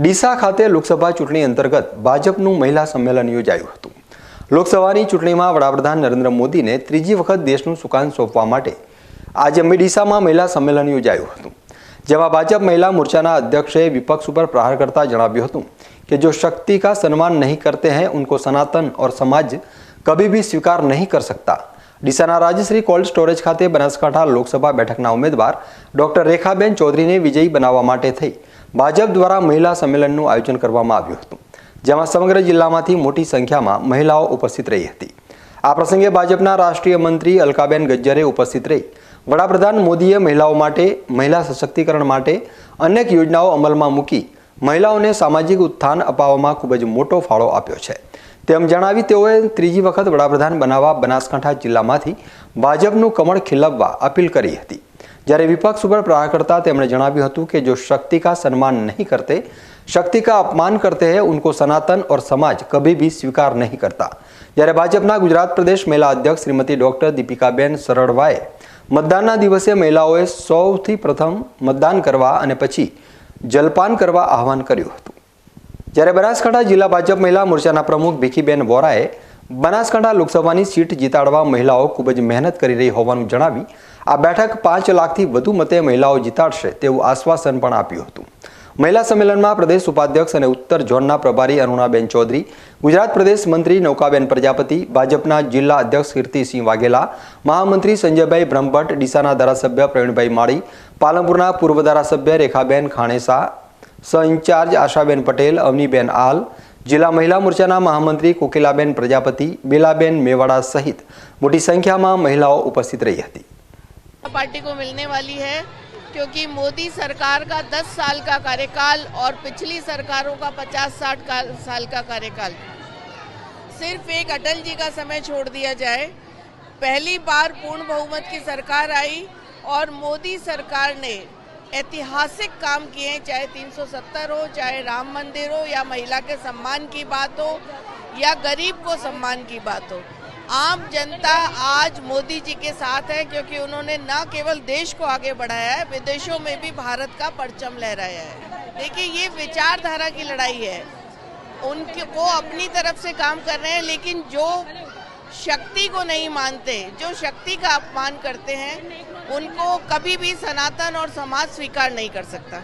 ડીસા ખાતે લોકસભા ચૂંટણી અંતર્ગત ભાજપનું મહિલા સંમેલન યોજાયું હતું. લોકસભાની ચૂંટણીમાં વડાપ્રધાન નરેન્દ્ર મોદીને ત્રીજી વખત દેશનું સુકાન સોંપવા માટે આજે ડીસામાં મહિલા સંમેલન યોજાયું હતું. જેમાં ભાજપ મહિલા મોરચાના અધ્યક્ષે વિપક્ષ ઉપર પ્રહાર કરતા જણાવ્યું હતું કે જો શક્તિ કા સન્માન નહીં કરતે હૈ, ઉનકો સનાતન ઓર સમાજ કભી ભી સ્વીકાર નહીં કર સકતા. ડીસાના રાજશ્રી કોલ્ડ સ્ટોરેજ ખાતે બનાસકાંઠા લોકસભા બેઠકના ઉમેદવાર ડોક્ટર રેખાબેન ચૌધરીને વિજયી બનાવવા માટે થઈ. ભાજપ દ્વારા મહિલા સંમેલનનું આયોજન કરવામાં આવ્યું હતું, જેમાં સમગ્ર જિલ્લામાંથી મોટી સંખ્યામાં મહિલાઓ ઉપસ્થિત રહી હતી. આ પ્રસંગે ભાજપના રાષ્ટ્રીય મંત્રી અલકાબેન ગજ્જરે ઉપસ્થિત રહી. વડાપ્રધાન મોદીએ મહિલાઓ માટે, મહિલા સશક્તિકરણ માટે અનેક યોજનાઓ અમલમાં મૂકી મહિલાઓને સામાજિક ઉત્થાન અપાવવામાં ખૂબ જ મોટો ફાળો આપ્યો છે. તેમ જણાવી તેઓએ ત્રીજી વખત વડાપ્રધાન બનાવવા બનાસકાંઠા જિલ્લામાંથી ભાજપનું કમળ ખીલવવા અપીલ કરી હતી. જ્યારે વિપક્ષ ઉપર પ્રહાર કરતા તેમણે જણાવ્યું હતું કે જો શક્તિ કા સન્માન નહીં કરતે શક્તિ કા અપમાન કરતે હૈ, ઉનકો સનાતન ઓર સમાજ કભી ભી સ્વીકાર નહીં કરતા. જ્યારે ભાજપના ગુજરાત પ્રદેશ મહિલા અધ્યક્ષ શ્રીમતી ડોક્ટર દીપિકાબેન સરળવાએ મતદાનના દિવસે મહિલાઓએ સૌથી પ્રથમ મતદાન કરવા અને પછી જલપાન કરવા આહવાન કર્યું હતું. જ્યારે બનાસકાંઠા જિલ્લા ભાજપ મહિલા મોરચાના પ્રમુખ ભીખીબેન વોરાએ બનાસકાંઠા લોકસભાની સીટ જીતાડવા મહિલાઓ ખૂબ જ મહેનત કરી રહી હોવાનું જણાવી આ બેઠક પાંચ લાખથી વધુ મતે મહિલાઓ જીતાડશે તેવું આશ્વાસન પણ આપ્યું હતું. મહિલા સંમેલનમાં પ્રદેશ ઉપાધ્યક્ષ અને ઉત્તર ઝોનના પ્રભારી અરુણાબેન ચૌધરી, ગુજરાત પ્રદેશ મંત્રી નૌકાબેન પ્રજાપતિ, ભાજપના જિલ્લા અધ્યક્ષ કીર્તિસિંહ વાઘેલા, મહામંત્રી સંજયભાઈ બ્રહ્મભટ્ટ, ડીસાના ધારાસભ્ય પ્રવીણભાઈ માળી, પાલનપુરના પૂર્વ ધારાસભ્ય રેખાબેન ખાણેસા સહ ઇન્ચાર્જ આશાબેન પટેલ, અવનીબેન આલ જિલ્લા મહિલા મોરચાના મહામંત્રી કોકિલાબેન પ્રજાપતિ, બેલાબેન મેવાડા સહિત મોટી સંખ્યામાં મહિલાઓ ઉપસ્થિત રહી હતી. पार्टी को मिलने वाली है, क्योंकि मोदी सरकार का 10 साल का कार्यकाल और पिछली सरकारों का 50-60 का साल का कार्यकाल। सिर्फ़ एक अटल जी का समय छोड़ दिया जाए। पहली बार पूर्ण बहुमत की सरकार आई और मोदी सरकार ने ऐतिहासिक काम किए, चाहे 370 हो, चाहे राम मंदिर हो, या महिला के सम्मान की बात हो, या गरीब को सम्मान की बात हो। आम जनता आज मोदी जी के साथ है क्योंकि उन्होंने न केवल देश को आगे बढ़ाया है, विदेशों में भी भारत का परचम लहराया है। देखिए, ये विचारधारा की लड़ाई है। उनके वो अपनी तरफ़ से काम कर रहे हैं, लेकिन जो शक्ति को नहीं मानते, जो शक्ति का अपमान करते हैं, उनको कभी भी सनातन और समाज स्वीकार नहीं कर सकता।